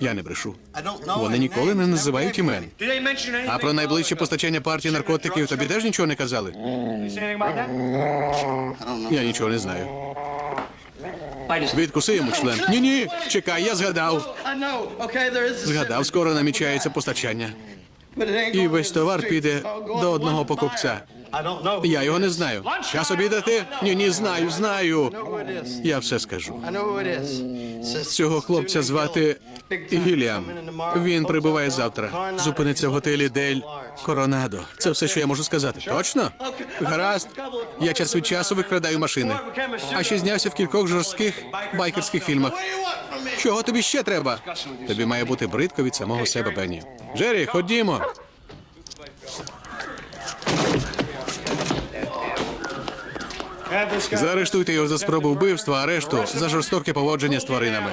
Я не брешу. Вони ніколи не називають імен. А про найближче постачання партії наркотиків тобі теж нічого не казали? Я нічого не знаю. Відкуси йому член. Ні, ні, чекай, я згадав. Згадав, скоро намічається постачання. І весь товар піде до одного покупця. Я його не знаю. Час обідати? Ні, ні, знаю, знаю. Я все скажу. Цього хлопця звати Гіліам. Він прибуває завтра. Зупиниться в готелі Дель Коронадо. Це все, що я можу сказати. Точно? Гаразд. Я час від часу викрадаю машини. А ще знявся в кількох жорстких байкерських фільмах. Чого тобі ще треба? Тобі має бути бридко від самого себе, Бенні. Джері, ходімо. Заарештуйте його за спробу вбивства, а решту за жорстоке поводження з тваринами.